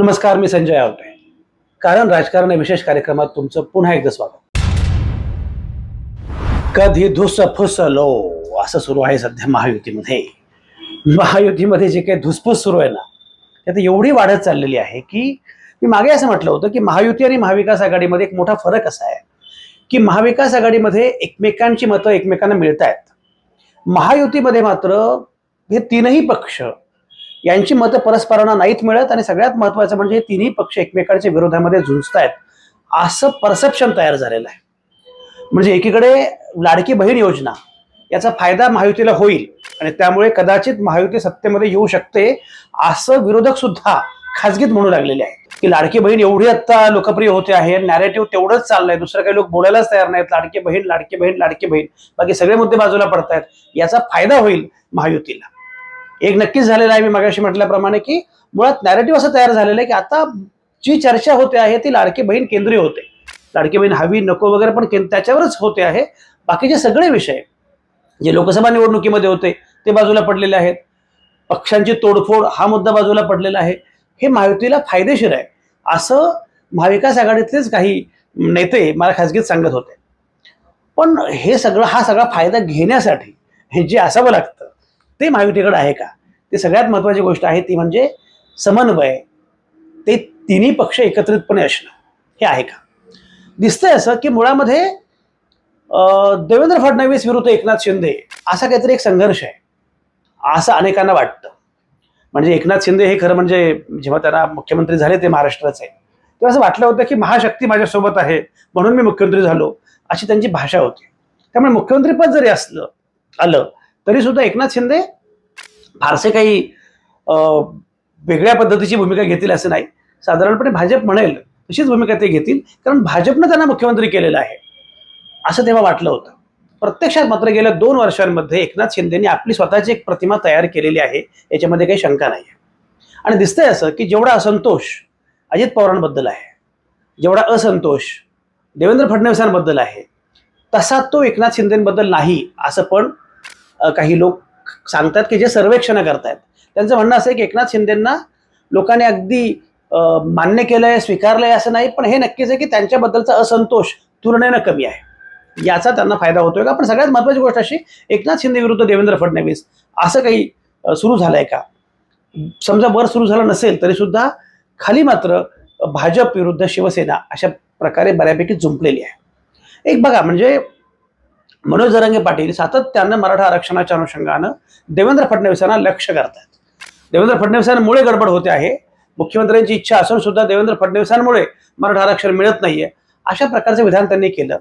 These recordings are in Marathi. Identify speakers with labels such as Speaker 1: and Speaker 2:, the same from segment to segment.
Speaker 1: नमस्कार मी संजय आवटे. कारण राजकारण विशेष कार्यक्रमात तुमचं पुन्हा एकदा स्वागत. कधी धुस फुसलो असं सुरू आहे सध्या महायुतीमध्ये. महायुतीमध्ये जे काही धुसफूस सुरू आहे ना त्यात एवढी वाढत चाललेली आहे की मी मागे असं म्हटलं होतं की महायुती आणि महाविकास आघाडीमध्ये एक मोठा फरक असा आहे की महाविकास आघाडीमध्ये एकमेकांची मतं एकमेकांना मिळत आहेत महायुतीमध्ये मात्र हे तीनही पक्ष यांची मतं परस्परांना नाहीत मिळत आणि सगळ्यात महत्वाचं म्हणजे हे तिन्ही पक्ष एकमेकांच्या विरोधामध्ये झुंजतायत. असं परसेप्शन तयार झालेलं आहे. म्हणजे एकीकडे लाडकी बहीण योजना याचा फायदा महायुतीला होईल आणि त्यामुळे कदाचित महायुती सत्तेमध्ये येऊ शकते असं विरोधक सुद्धा खाजगीत म्हणू लागलेले आहेत. की लाडकी बहीण एवढी आता लोकप्रिय होते आहे नॅरेटिव्ह तेवढंच चाललंय दुसरं काही लोक बोलायलाच तयार नाहीत. लाडकी बहीण लाडकी बहीण लाडकी बहीण. बाकी सगळे मुद्दे बाजूला पडतायत. याचा फायदा होईल महायुतीला. एक नक्कीच झालेला आहे मी मागाशी म्हटल्याप्रमाणे की मुळात नॅरेटिव्ह असं तयार झालेलं आहे की आता जी चर्चा होते आहे ती लाडकी बहीण केंद्रीय होते. लाडकी बहीण हवी नको वगैरे पण त्याच्यावरच होते आहे. बाकीचे सगळे विषय जे लोकसभा निवडणुकीमध्ये होते ते बाजूला पडलेले आहेत. पक्षांची तोडफोड हा मुद्दा बाजूला पडलेला आहे. हे महायुतीला फायदेशीर आहे. असं महाविकास आघाडीतलेच काही नेते मला खासगीत सांगत होते. पण हे सगळं हा सगळा फायदा घेण्यासाठी हे जे असावं लागतं ते महायुतीकडे आहे का? ते सगळ्यात महत्त्वाची गोष्ट आहे ती म्हणजे समन्वय. ते तिन्ही पक्ष एकत्रितपणे असणं. हे आहे का? दिसतंय असं की मुळामध्ये देवेंद्र फडणवीस विरुद्ध एकनाथ शिंदे असा काहीतरी एक संघर्ष आहे. असं अनेकांना वाटतं. म्हणजे एकनाथ शिंदे हे खरं म्हणजे जेव्हा त्यांना मुख्यमंत्री झाले ते महाराष्ट्राचे. तेव्हा असं वाटलं होतं की महाशक्ती माझ्यासोबत आहे म्हणून मी मुख्यमंत्री झालो अशी त्यांची भाषा होती. त्यामुळे मुख्यमंत्रीपद जरी असलं आलं तरी सुद्धा एकनाथ शिंदे फारसे काही वेगळ्या पद्धतीची भूमिका घेतील असं नाही. साधारणपणे भाजप म्हणेल तशीच भूमिका ते घेतील. कारण भाजपनं त्यांना मुख्यमंत्री केलेलं आहे. असं तेव्हा वाटलं होतं. प्रत्यक्षात मात्र गेल्या दोन वर्षांमध्ये एकनाथ शिंदेनी आपली स्वतःची एक प्रतिमा तयार केलेली आहे. याच्यामध्ये काही शंका नाही. आहे आणि दिसतंय असं की जेवढा असंतोष अजित पवारांबद्दल आहे जेवढा असंतोष देवेंद्र फडणवीसांबद्दल आहे तसा तो एकनाथ शिंदेबद्दल नाही. असं पण काही लोक सांगतात की जे सर्वेक्षणं करतायत. त्यांचं म्हणणं असं आहे की एकनाथ शिंदेंना लोकांनी अगदी अ, मान्य केलंय स्वीकारलंय असं नाही पण हे नक्कीच आहे की त्यांच्याबद्दलचा असंतोष तुलनेनं कमी आहे. याचा त्यांना फायदा होतोय का? पण सगळ्यात महत्त्वाची गोष्ट अशी एकनाथ शिंदे विरुद्ध देवेंद्र फडणवीस असं काही सुरू झालंय का? समजा वर सुरू झालं नसेल तरी सुद्धा खाली मात्र भाजप विरुद्ध शिवसेना अशा प्रकारे बऱ्यापैकी जुंपलेली आहे. एक बघा म्हणजे मनोज जरांगे पाटील सातत्यानं मराठा आरक्षणाच्या अनुषंगानं देवेंद्र फडणवीसांना लक्ष करतात देवेंद्र फडणवीसांमुळे गडबड होते आहे. मुख्यमंत्र्यांची इच्छा असून सुद्धा देवेंद्र फडणवीसांमुळे मराठा आरक्षण मिळत नाहीये. अशा प्रकारचं विधान त्यांनी केलं.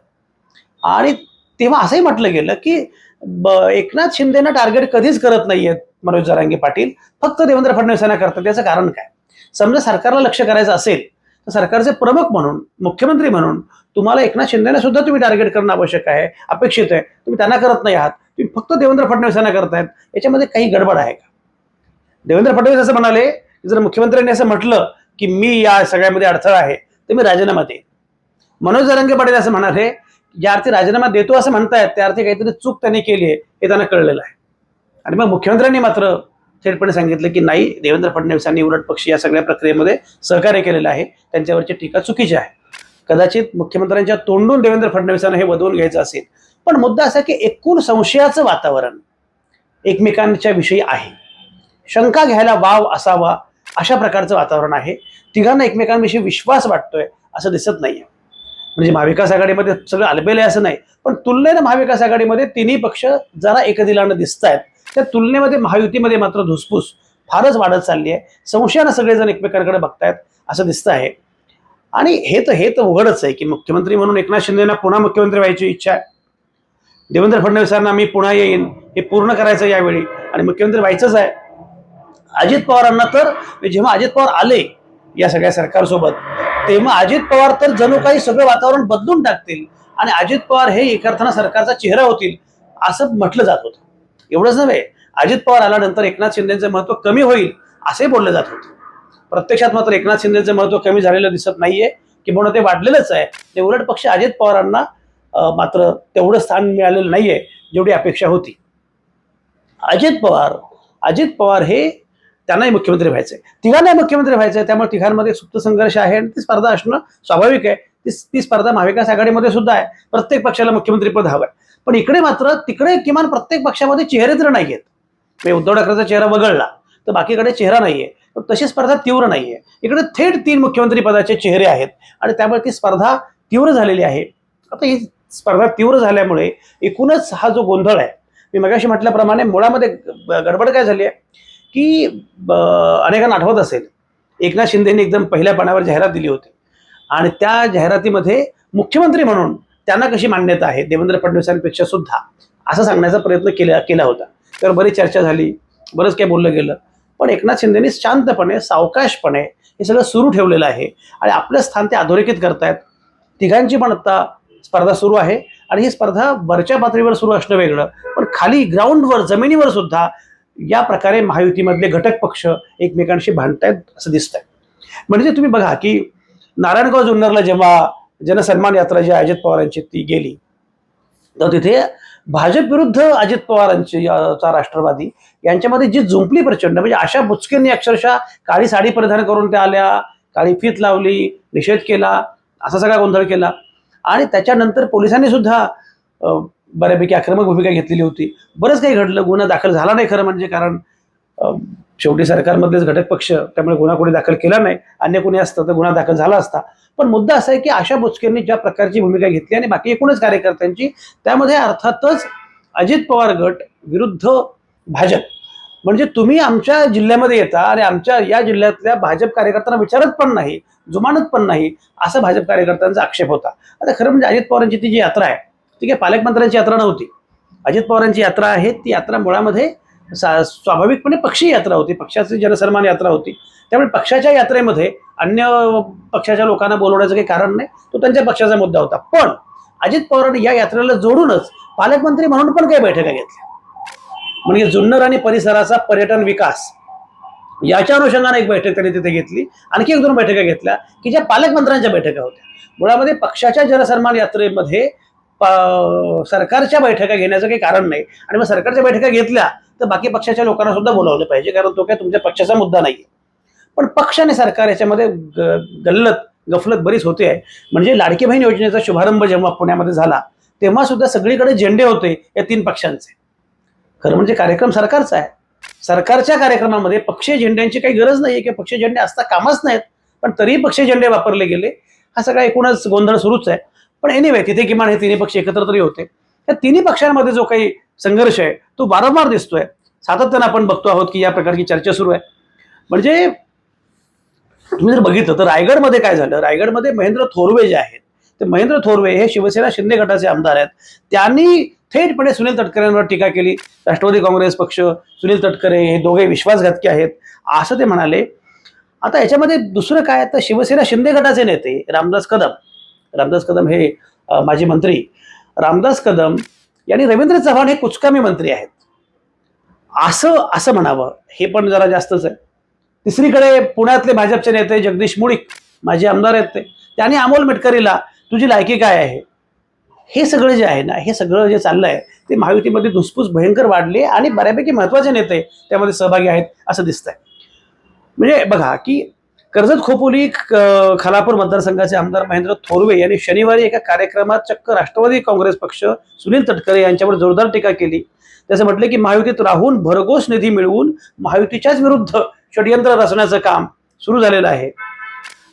Speaker 1: आणि तेव्हा असंही म्हटलं गेलं की ब- एकनाथ शिंदेना टार्गेट कधीच करत नाहीयेत मनोज जरांगे पाटील. फक्त देवेंद्र फडणवीसांना करतात. त्याचं कारण काय? समजा सरकारला लक्ष करायचं असेल सरकारचे प्रमुख म्हणून मुख्यमंत्री म्हणून तुम्हाला एकनाथ शिंदेना सुद्धा तुम्ही टार्गेट करणं आवश्यक आहे अपेक्षित आहे. तुम्ही त्यांना करत नाही आहात. तुम्ही फक्त देवेंद्र फडणवीसांना करतायत याच्यामध्ये काही गडबड आहे का? देवेंद्र फडणवीस असं म्हणाले जर मुख्यमंत्र्यांनी असं म्हटलं की मी या सगळ्यामध्ये अडथळा आहे तर मी राजीनामा देईन. मनोज जरंगे पाटील असं म्हणाले ज्या अर्थी राजीनामा देतो असं म्हणतायत त्या अर्थी काहीतरी चूक त्यांनी केली आहे हे त्यांना कळलेलं आहे. आणि मग मुख्यमंत्र्यांनी मात्र थेटपणे सांगितलं की नाही देवेंद्र फडणवीसांनी उलट पक्षी या सगळ्या प्रक्रियेमध्ये सहकार्य केलेलं आहे. त्यांच्यावरची टीका चुकीची आहे. कदाचित मुख्यमंत्र्यांच्या तोंडून देवेंद्र फडणवीसांना हे वदवून घ्यायचं असेल. पण मुद्दा असा की एकूण संशयाचं वातावरण एकमेकांच्या विषयी आहे. शंका घ्यायला वाव असावा अशा प्रकारचं वातावरण आहे. तिघांना एकमेकांविषयी विश्वास वाटतोय असं दिसत नाहीये. म्हणजे महाविकास आघाडीमध्ये सगळं अलबेल आहे असं नाही. पण तुलनेनं महाविकास आघाडीमध्ये तिन्ही पक्ष जरा एकदिलानं दिसत आहेत त्या तुलनेमध्ये महायुतीमध्ये मात्र धुसफूस फारच वाढत चालली आहे. संशयानं सगळेजण एकमेकांकडे बघतायत असं दिसतं आहे. आणि हे तर हे तर उघडच आहे की मुख्यमंत्री म्हणून एकनाथ शिंदेना पुन्हा मुख्यमंत्री व्हायची इच्छा आहे. देवेंद्र फडणवीसांना मी पुन्हा येईन हे पूर्ण करायचं यावेळी आणि मुख्यमंत्री व्हायचंच आहे. अजित पवारांना तर जेव्हा अजित पवार आले या सगळ्या सरकारसोबत तेव्हा अजित पवार तर जणू काही सगळं वातावरण बदलून टाकतील आणि अजित पवार हे एका अर्थानं सरकारचा चेहरा होतील असं म्हटलं जात होतं. एवढंच नव्हे. अजित पवार आल्यानंतर एकनाथ शिंदेचं महत्त्व कमी होईल असे बोललं जात होतं. प्रत्यक्षात मात्र एकनाथ शिंदेचं महत्त्व कमी झालेलं दिसत नाहीये किंवा ते वाढलेलंच आहे. ते उलट पक्ष अजित पवारांना मात्र तेवढं स्थान मिळालेलं नाहीये जेवढी अपेक्षा होती. अजित पवार अजित पवार हे त्यांनाही मुख्यमंत्री व्हायचंय तिघांनाही मुख्यमंत्री व्हायचंय त्यामुळे तिघांमध्ये सुप्त संघर्ष आहे आणि ती स्पर्धा असणं स्वाभाविक आहे. ती ती स्पर्धा महाविकास आघाडीमध्ये सुद्धा आहे. प्रत्येक पक्षाला मुख्यमंत्रीपद हवं आहे पण इकडे मात्र तिकडे किमान प्रत्येक पक्षामध्ये चेहरे तर नाही आहेत म्हणजे उद्धव ठाकरेचा चेहरा वगळला तर बाकीकडे चेहरा नाहीये. तर तशी स्पर्धा तीव्र नाहीये. इकडे थेट तीन मुख्यमंत्री पदाचे चेहरे आहेत आणि त्यामुळे ती स्पर्धा तीव्र झालेली आहे. आता ही स्पर्धा तीव्र झाल्यामुळे एकूणच हा जो गोंधळ आहे मी मगाशी म्हटल्याप्रमाणे मुळामध्ये ग- गडबड काय झाली आहे? की ब- अनेकांना आठवत असेल एकनाथ शिंदेनी एकदम पहिल्या पानावर जाहिरात दिली होती. आणि त्या जाहिरातीमध्ये मुख्यमंत्री म्हणून त्यांना कशी मान्यता आहे? देवेंद्र फडणवीसांपेक्षा सुद्धा. असं सांगण्याचा प्रयत्न केला केला होता. तर बरीच चर्चा झाली बरंच काही बोललं गेलं. पण एकनाथ शिंदेनी शांतपणे सावकाशपणे हे सगळं सुरू ठेवलेलं आहे. आणि आपलं स्थान ते अधोरेखित करतायत. तिघांची पण आता स्पर्धा सुरू आहे. आणि ही स्पर्धा वरच्या पातळीवर सुरू असणं वेगळं. पण खाली ग्राउंडवर जमिनीवर सुद्धा या प्रकारे महायुतीमधले घटक पक्ष एकमेकांशी भांडतायत असं दिसतंय. म्हणजे तुम्ही बघा की नारायणगाव जुन्नरला जेव्हा जनसन्मान यात्रा जी अजित पवारांची ती गेली. तर तिथे भाजप विरुद्ध अजित पवारांची चा राष्ट्रवादी यांच्यामध्ये जी जुंपली प्रचंड म्हणजे अशा बुचकेंनी अक्षरशः काळी साडी परिधान करून त्या आल्या काळी फीत लावली निषेध केला असा सगळा गोंधळ केला. आणि त्याच्यानंतर पोलिसांनी सुद्धा बऱ्यापैकी आक्रमक भूमिका घेतलेली होती. बरंच काही घडलं गुन्हा दाखल झाला नाही खरं म्हणजे कारण शेवटी सरकारमधलेच घटक पक्ष त्यामुळे गुन्हा कोणी दाखल केला नाही. अन्य कोणी असतं तर गुन्हा दाखल झाला असता. पण मुद्दा असा आहे की आशा बुचकेंनी ज्या प्रकारची भूमिका घेतली आणि बाकी एकूणच कार्यकर्त्यांची त्यामध्ये अर्थातच अजित पवार गट विरुद्ध भाजप. म्हणजे तुम्ही आमच्या जिल्ह्यामध्ये येता आणि आमच्या या जिल्ह्यातल्या भाजप कार्यकर्त्यांना विचारत पण नाही जुमानत पण नाही असं भाजप कार्यकर्त्यांचा आक्षेप होता. आता खरं म्हणजे अजित पवारांची ती जी यात्रा आहे ठीक आहे पालकमंत्र्यांची यात्रा नव्हती. अजित पवारांची यात्रा आहे ती यात्रा मुळामध्ये सा- स्वाभाविकपणे पक्षी यात्रा होती पक्षाची जनसन्मान यात्रा होती. त्यामुळे पक्षाच्या यात्रेमध्ये अन्य पक्षाच्या लोकांना बोलवण्याचं काही कारण नाही तो त्यांच्या पक्षाचा मुद्दा होता. पण अजित पवारांनी या यात्रेला जोडूनच पालकमंत्री म्हणून पण काही बैठका घेतल्या. म्हणजे जुन्नर आणि परिसराचा पर्यटन विकास याच्या अनुषंगाने एक बैठक त्यांनी तिथे घेतली. आणखी एक दोन बैठका घेतल्या की ज्या पालकमंत्र्यांच्या बैठका होत्या. मुळामध्ये पक्षाच्या जनसन्मान यात्रेमध्ये सरकारच्या बैठका घेण्याचं काही कारण नाही. आणि मग सरकारच्या बैठका घेतल्या तर बाकी पक्षाच्या लोकांना सुद्धा बोलावलं पाहिजे कारण तो काय तुमच्या पक्षाचा मुद्दा नाही पण पक्षाने सरकार याच्यामध्ये ग- गल्लत गफलत बरीच होते आहे. म्हणजे लाडकी बहीण योजनेचा शुभारंभ जेव्हा पुण्यामध्ये झाला तेव्हा सुद्धा सगळीकडे झेंडे होते या तीन पक्षांचे. खरं म्हणजे कार्यक्रम सरकारचा आहे. सरकारच्या कार्यक्रमामध्ये पक्षीय झेंड्यांची काही गरज नाही की पक्षीय झेंडे असता कामच नाहीत पण तरीही पक्षीय झेंडे वापरले गेले. हा सगळा एकूणच गोंधळ सुरूच आहे. पण एनिवे तिथे किमान हे तिन्ही पक्ष एकत्र तरी होते. या तिन्ही पक्षांमध्ये जो काही संघर्ष आहे तो वारंवार दिसतोय. सातत्यानं आपण बघतो आहोत की या प्रकारची चर्चा सुरू आहे. म्हणजे तुम्ही जर बघितलं तर रायगडमध्ये काय झालं? रायगडमध्ये महेंद्र थोरवे जे आहेत ते महेंद्र थोरवे हे शिवसेना शिंदे गटाचे आमदार आहेत. त्यांनी थेटपणे सुनील तटकरेंवर टीका केली. राष्ट्रवादी काँग्रेस पक्ष सुनील तटकरे हे दोघे विश्वासघातकी आहेत. असं ते म्हणाले. आता याच्यामध्ये दुसरं काय? तर शिवसेना शिंदे गटाचे नेते रामदास कदम. रामदास कदम हे माजी मंत्री. रामदास कदम यांनी रवींद्र चव्हाण हे कुचकामी मंत्री आहेत. असं असं म्हणावं. हे पण जरा जास्तच आहे. तिसरीकडे पुण्यातले भाजपचे नेते जगदीश मुळीक माझे आमदार आहेत ते. त्यांनी अमोल मेटकरीला तुझी लायकी काय आहे? हे सगळं जे आहे ना हे सगळं जे चाललंय ते महायुतीमध्ये धुसफूस भयंकर वाढली आणि बऱ्यापैकी महत्त्वाचे नेते त्यामध्ये सहभागी आहेत असं दिसतंय. म्हणजे बघा की कर्जत खोपोली खालापूर मतदारसंघाचे आमदार महेंद्र थोरवे यांनी शनिवारी एका कार्यक्रमात चक्क राष्ट्रवादी काँग्रेस पक्ष सुनील तटकरे यांच्यावर जोरदार टीका केली. त्याचं म्हटलं की महायुतीत राहून भरघोस निधी मिळवून महायुतीच्याच विरुद्ध षडयंत्र रचण्याचं काम सुरू झालेलं आहे.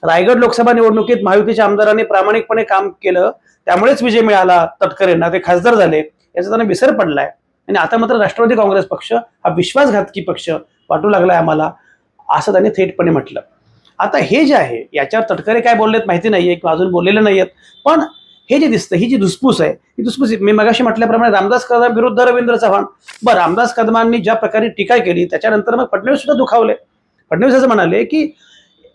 Speaker 1: रायगड लोकसभा निवडणुकीत महायुतीच्या आमदारांनी प्रामाणिकपणे काम केलं त्यामुळेच विजय मिळाला तटकरेंना ते खासदार झाले याचा त्यांना विसर पडलाय. आणि आता मात्र राष्ट्रवादी काँग्रेस पक्ष हा विश्वासघातकी पक्ष वाटू लागलाय आम्हाला असं त्यांनी थेटपणे म्हटलं. आता हे जे आहे याच्यावर तटकरे काय बोललेत माहिती नाहीये किंवा अजून बोललेले नाहीयेत पण हे जे दिसतं ही जी धुसफूस आहे ही धुसफूस मी मगाशी म्हटल्याप्रमाणे रामदास कदम विरुद्ध रवींद्र चव्हाण. बरं रामदास कदमांनी ज्या प्रकारे टीका केली त्याच्यानंतर मग फडणवीस सुद्धा दुखावले. फडणवीस असं म्हणाले की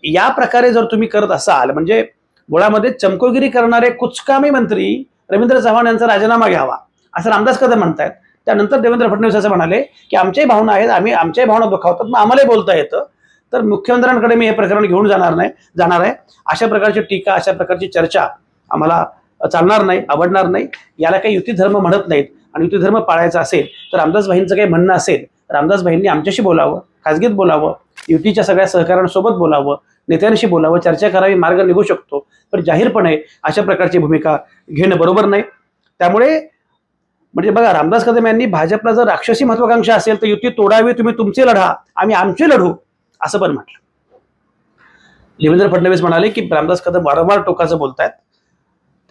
Speaker 1: या प्रकारे जर तुम्ही करत असाल म्हणजे मुळामध्ये चमकोगिरी करणारे कुचकामी मंत्री रवींद्र चव्हाण यांचा राजीनामा घ्यावा असं रामदास कदम म्हणतायत. त्यानंतर देवेंद्र फडणवीस असं म्हणाले की आमच्याही भावना आहेत आम्ही आमच्याही भावना दुखावतात मग आम्हालाही बोलता येतं. तर मुख्यमंत्र्यांकडे मी हे प्रकरण घेऊन जाणार नाही जाणार आहे. अशा प्रकारची टीका अशा प्रकारची चर्चा आम्हाला चालणार नाही आवडणार नाही याला काही युती धर्म म्हणत नाहीत. आणि युती धर्म पाळायचा असेल तर रामदासभाईंचं काही म्हणणं असेल रामदासभाईंनी आमच्याशी बोलावं खाजगीत बोलावं युतीच्या सगळ्या सहकाऱ्यांसोबत बोलावं नेत्यांशी बोलावं चर्चा करावी मार्ग निघू शकतो. पण जाहीरपणे अशा प्रकारची भूमिका घेणं बरोबर नाही. त्यामुळे म्हणजे बघा रामदास कदम यांनी भाजपला जर राक्षसी महत्वाकांक्षा असेल तर युती तोडावी तुम्ही तुमचे लढा आम्ही आमचे लढू असं पण म्हटलं. देवेंद्र फडणवीस म्हणाले की रामदास कदम वारंवार टोकाचं बोलतायत.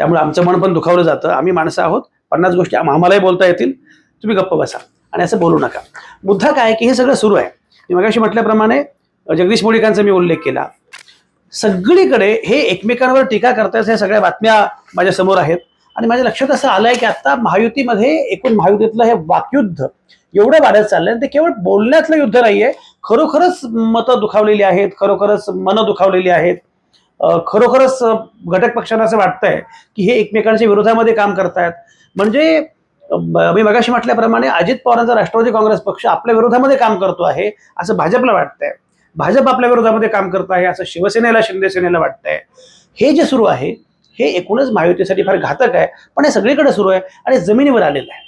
Speaker 1: त्यामुळे आमचं मन पण दुखावलं जातं. आम्ही माणसं आहोत. पन्नास गोष्टी आम- आम्हालाही बोलता येतील. तुम्ही गप्प बसा. आणि असं बोलू नका. मुद्दा काय आहे की हे सगळं सुरू आहे. मी मगाशी म्हटल्याप्रमाणे जगदीश मुळीकांचा मी उल्लेख केला. सगळीकडे हे एकमेकांवर टीका करतायत ह्या सगळ्या बातम्या माझ्यासमोर आहेत. आणि माझ्या लक्षात असं आलंय की आता महायुतीमध्ये एकूण महायुतीतलं हे वाकयुद्ध एवढं वाढत चाललंय. आणि ते केवळ बोलण्यातलं युद्ध नाहीये. खरोखरच मतं दुखावलेली आहेत. खरोखरच मनं दुखावलेली आहेत. खरोखरच घटक पक्षांना असं वाटतंय की हे एकमेकांच्या विरोधामध्ये काम करतायत. म्हणजे मी मगाशी म्हटल्याप्रमाणे अजित पवारांचा राष्ट्रवादी काँग्रेस पक्ष आपल्या विरोधामध्ये काम करतो आहे असं भाजपला वाटतंय. भाजप आपल्या विरोधामध्ये काम करत आहे असं शिवसेनेला शिंदेसेनेला वाटतंय. हे जे सुरू आहे हे एकूणच महायुतीसाठी फार घातक आहे पण हे सगळीकडे सुरू आहे आणि जमिनीवर आलेलं आहे.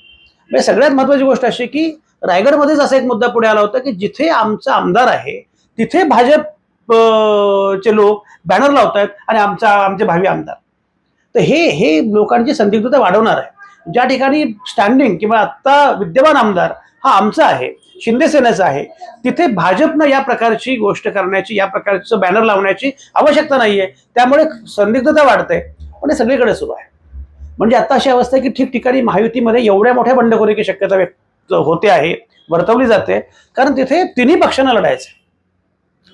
Speaker 1: म्हणजे सगळ्यात महत्वाची गोष्ट अशी की रायगडमध्येच असा एक मुद्दा पुढे आला होता की जिथे आमचा आमदार आहे तिथे भाजप चे लोक बॅनर लावतायत आणि आमचा आमचे भावी आमदार. तर हे हे लोकांची संदिग्धता वाढवणार आहे. ज्या ठिकाणी स्टँडिंग किंवा आत्ता विद्यमान आमदार हा आमचा आहे शिंदे सेनेचा आहे तिथे भाजपनं या प्रकारची गोष्ट करण्याची या प्रकारचं बॅनर लावण्याची आवश्यकता नाहीये. त्यामुळे संदिग्धता वाढते. पण हे सगळीकडे सुरू आहे. म्हणजे आता अशी अवस्था आहे की ठिकठिकाणी महायुतीमध्ये एवढ्या मोठ्या बंडखोरीची शक्यता व्यक्त होते आहे वर्तवली जाते. कारण तिथे तिन्ही पक्षांना लढायचं आहे.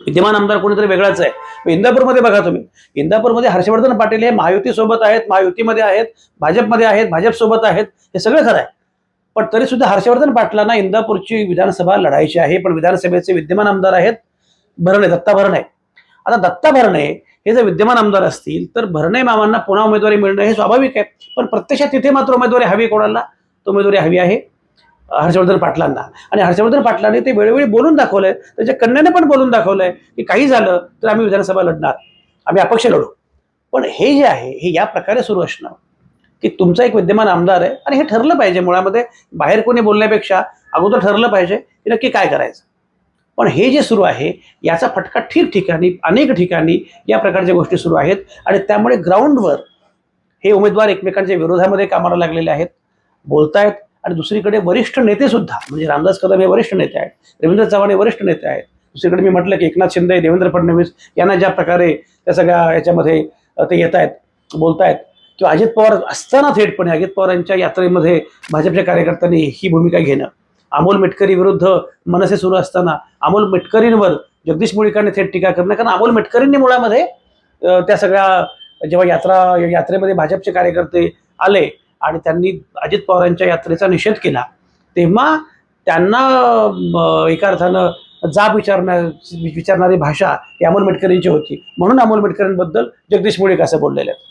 Speaker 1: विद्यमान आमदार कोणीतरी वेगळाच आहे. मग इंदापूरमध्ये बघा तुम्ही. इंदापूरमध्ये हर्षवर्धन पाटील हे महायुतीसोबत आहेत महायुतीमध्ये आहेत भाजपमध्ये आहेत भाजपसोबत आहेत हे सगळं खरं आहे. पण तरी सुद्धा हर्षवर्धन पाटलांना इंदापूरची विधानसभा लढायची आहे पण विधानसभेचे विद्यमान आमदार आहेत भरणे दत्ता भरणे. आता दत्ता भरणे हे जर विद्यमान आमदार असतील तर भरणे मामांना पुन्हा उमेदवारी मिळणं हे स्वाभाविक आहे. पण प्रत्यक्षात तिथे मात्र उमेदवारी हवी कोणाला? तो उमेदवारी हवी आहे हर्षवर्धन पाटलांना. आणि हर्षवर्धन पाटलांनी ते वेळोवेळी बोलून दाखवलंय त्याच्या कन्याने पण बोलून दाखवलंय की काही झालं तर आम्ही विधानसभा लढणार. आम्ही अपक्ष लढू. पण हे जे आहे हे या प्रकारे सुरू असणं की तुमचा एक विद्यमान आमदार आहे आणि हे ठरलं पाहिजे मुळामध्ये. बाहेर कोणी बोलण्यापेक्षा अगोदर ठरलं पाहिजे की नक्की काय करायचं. पण हे जे सुरू आहे याचा फटका ठिकठिकाणी अनेक ठिकाणी या प्रकारच्या गोष्टी सुरू आहेत. आणि त्यामुळे ग्राउंडवर हे उमेदवार एकमेकांच्या विरोधामध्ये कामाला लागलेले आहेत. बोलतायत आणि दुसरीकडे वरिष्ठ नेते सुद्धा म्हणजे रामदास कदम हे वरिष्ठ नेते आहेत रवींद्र चव्हाण हे वरिष्ठ नेते आहेत. दुसरीकडे मी म्हटलं की एकनाथ शिंदे देवेंद्र फडणवीस यांना ज्या प्रकारे त्या सगळ्या याच्यामध्ये ते येत आहेत बोलतायत किंवा अजित पवार असताना थेटपणे अजित पवारांच्या यात्रेमध्ये भाजपच्या कार्यकर्त्यांनी ही भूमिका घेणं. अमोल मेटकरी विरुद्ध मनसे सुरू असताना अमोल मेटकरींवर जगदीश मुळीकरने थेट टीका करणं कारण अमोल मेटकरींनी मुळामध्ये त्या सगळ्या जेव्हा यात्रा यात्रेमध्ये भाजपचे कार्यकर्ते आले आणि त्यांनी अजित पवारांच्या यात्रेचा निषेध केला तेव्हा त्यांना एका अर्थानं जाब विचारण्या विचारणारी भाषा ही अमोल मेटकरींची होती. म्हणून अमोल मेटकरींबद्दल जगदीश मुळीक असं बोललेले आहेत.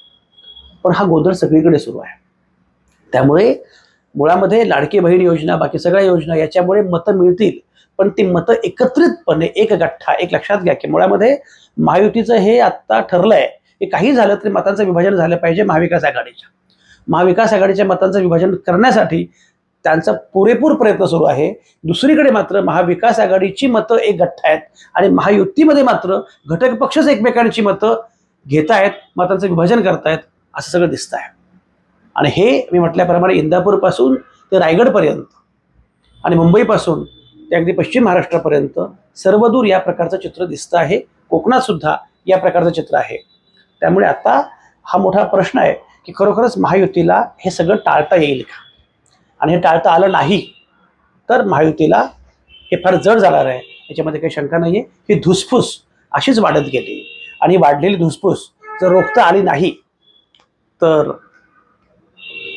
Speaker 1: पण हा गोंधळ सगळीकडे सुरू आहे. त्यामुळे मुळामध्ये लाडकी बहीण योजना बाकी सगळ्या योजना याच्यामुळे मतं मिळतील पण ती मतं एकत्रितपणे एक गठ्ठा एक लक्षात घ्या की मुळामध्ये महायुतीचं हे आत्ता ठरलंय की काही झालं तरी मतांचं विभाजन झालं पाहिजे महाविकास आघाडीच्या. महाविकास आघाडीच्या मतांचं विभाजन करण्यासाठी त्यांचा पुरेपूर प्रयत्न सुरू आहे. दुसरीकडे मात्र महाविकास आघाडीची मतं एक गठ्ठ आहेत आणि महायुतीमध्ये मात्र घटक पक्षच एकमेकांची मतं घेत आहेत मतांचं विभाजन करतायत असं सगळं दिसत आहे. आणि हे मी म्हटल्याप्रमाणे इंदापूरपासून ते रायगडपर्यंत आणि मुंबईपासून ते अगदी पश्चिम महाराष्ट्रापर्यंत सर्वदूर या प्रकारचं चित्र दिसतं आहे. कोकणात सुद्धा या प्रकारचं चित्र आहे. त्यामुळे आता हा मोठा प्रश्न आहे. की खरोखरच महायुतीला हे सगळं टाळता येईल का? आणि हे टाळता आलं नाही तर महायुतीला हे फार जड जाणार आहे. याच्यामध्ये काही शंका नाही आहे ही धुसफूस अशीच वाढत गेली. आणि वाढलेली धुसफूस जर रोखता आली नाही तर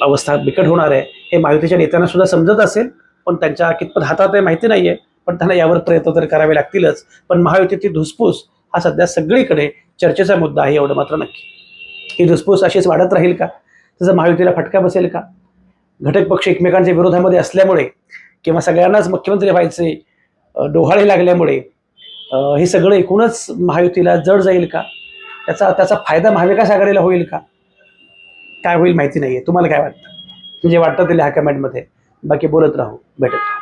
Speaker 1: अवस्था बिकट होणार आहे. हे महायुतीच्या नेत्यांना सुद्धा समजत असेल पण त्यांच्या कितपत हातात आहे माहिती नाही आहे पण त्यांना यावर प्रयत्न तर करावे लागतीलच. पण महायुतीची धुसफूस हा सध्या सगळीकडे चर्चेचा मुद्दा आहे एवढं मात्र नक्की. ही धुसफूस अशीच वाढत राहील का? त्याचा महायुतीला फटका बसेल का? घटक पक्ष एकमेकांच्या विरोधामध्ये असल्यामुळे किंवा सगळ्यांनाच मुख्यमंत्री व्हायचे डोहाळे लागल्यामुळे हे सगळं एकूणच महायुतीला जड जाईल का? त्याचा त्याचा फायदा महाविकास आघाडीला होईल का? काय होईल माहिती नाही आहे तुम्हाला काय वाटतं? जे वाटतं ते लिहा कमेंटमध्ये. बाकी बोलत राहू. भेटत राहू.